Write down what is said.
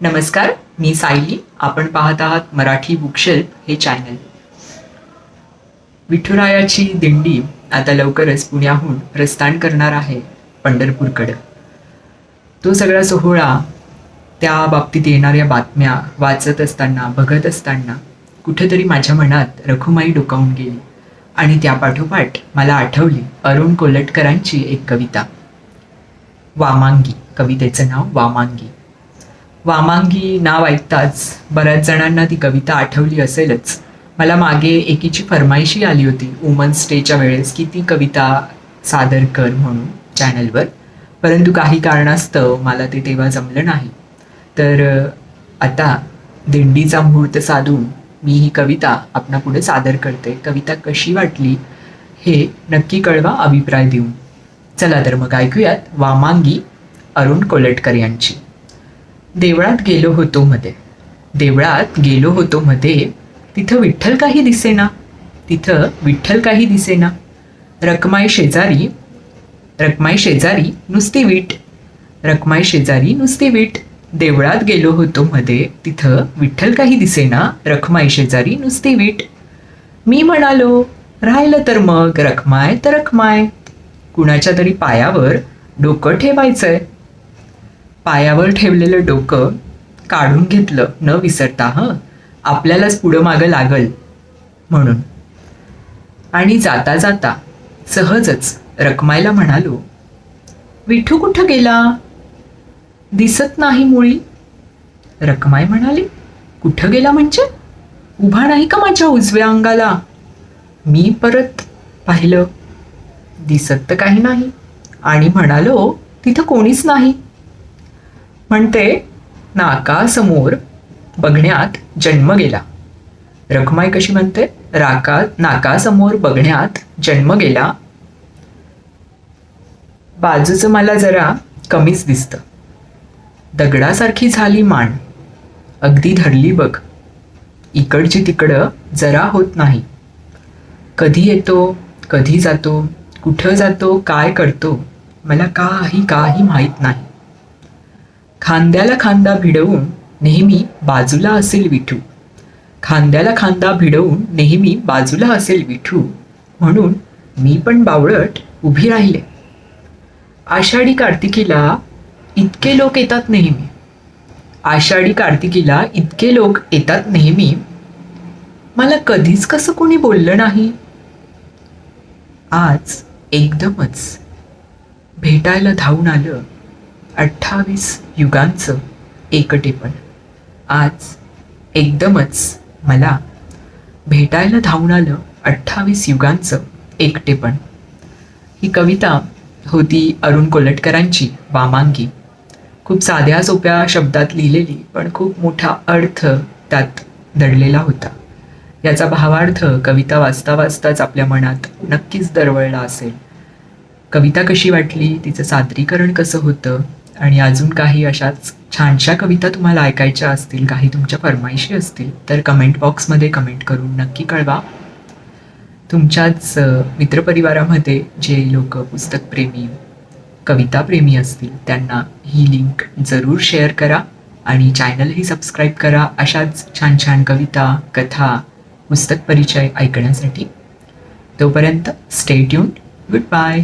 नमस्कार मी सायली. आपण पाहत आहात मराठी बुकशेल्फ हे चॅनल. विठुरायाची दिंडी आता लवकरच पुण्याहून प्रस्थान करणार आहे पंढरपूरकडे. तो सगळा सोहळा त्या बाबतीत येणाऱ्या बातम्या वाचत असताना बघत असताना कुठेतरी माझ्या मनात रखुमाई डोकावून गेली आणि त्यापाठोपाठ मला आठवली अरुण कोलटकरांची एक कविता. वामांगी कवितेचं नाव वामांगी. वामांगी नाव ऐकताच बऱ्याच जणांना ती कविता आठवली असेलच. मला मागे एकीची फरमाईशी आली होती वुमन्स डेच्या वेळेस की ती कविता सादर कर म्हणून चॅनलवर. परंतु काही कारणास्तव मला ते तेव्हा जमलं नाही. तर आता दिंडीचा मुहूर्त साधून मी ही कविता आपणापुढे सादर करते. कविता कशी वाटली हे नक्की कळवा अभिप्राय देऊन. चला तर मग ऐकूयात वामांगी अरुण कोलटकर यांची. देवळात गेलो होतो मध्ये. देवळात गेलो होतो मध्ये तिथं विठ्ठल काही दिसेना. तिथं विठ्ठल काही दिसेना. रकमाई शेजारी रकमाई शेजारी नुसती वीट. रकमाई शेजारी नुसती वीट. देवळात गेलो होतो मध्ये तिथं विठ्ठल काही दिसेना. रखमाई शेजारी नुसती वीट. मी म्हणालो राहिलं तर मग रखमाय तर रखमाय. कुणाच्या तरी पायावर डोकं ठेवायचंय. पायावर ठेवलेलं डोकं काढून घेतलं न विसरता हं? आपल्यालाच पुढं मागं लागल म्हणून. आणि जाता जाता सहजच रकमायला म्हणालो विठू कुठं गेला? दिसत नाही मुळी. रकमाय म्हणाली कुठं गेला म्हणजे? उभा नाही का माझ्या उजव्या अंगाला? मी परत पाहिलं. दिसत तर काही नाही. आणि म्हणालो तिथं कोणीच नाही. म्हणते नाकासमोर बघण्यात जन्म गेला. रखमाई कशी म्हणते? राका नाकासमोर बघण्यात जन्म गेला. बाजूचं मला जरा कमीच दिसतं. दगडासारखी झाली मान. अगदी धरली बघ. इकडची तिकडं जरा होत नाही. कधी येतो कधी जातो कुठं जातो काय करतो मला काही काही माहीत नाही. खांद्याला खांदा भिडवून नेहमी बाजूला असेल विठू. खांद्याला खांदा भिडवून नेहमी बाजूला असेल विठू. म्हणून मी पण बावळट उभी राहिले. आषाढी कार्तिकीला इतके लोक येतात नेहमी. आषाढी कार्तिकीला इतके लोक येतात नेहमी. मला कधीच कसं कोणी बोललं नाही. आज एकदमच भेटायला धावून आलं. अठ्ठावीस युगांचं एकटेपण. आज एकदमच मला भेटायला धावून आलं अठ्ठावीस युगांचं एकटेपण. ही कविता होती अरुण कोलटकरांची वामांगी. खूप साध्या सोप्या शब्दात लिहिलेली पण खूप मोठा अर्थ त्यात दडलेला होता. याचा भावार्थ कविता वाचता वाचताच आपल्या मनात नक्कीच दरवळला असेल. कविता कशी वाटली तिचं सादरीकरण कसं होतं आणि अजून काही अशाच छानशा कविता तुम्हाला ऐकायच्या असतील काही तुमच्या फरमाईशी असतील तर कमेंट बॉक्समध्ये कमेंट करून नक्की कळवा. तुमच्याच मित्रपरिवारामध्ये जे लोक पुस्तकप्रेमी कविताप्रेमी असतील त्यांना ही लिंक जरूर शेअर करा आणि चॅनलही सबस्क्राईब करा अशाच छान छान कविता कथा पुस्तक परिचय ऐकण्यासाठी. तोपर्यंत स्टे ट्यून गुड बाय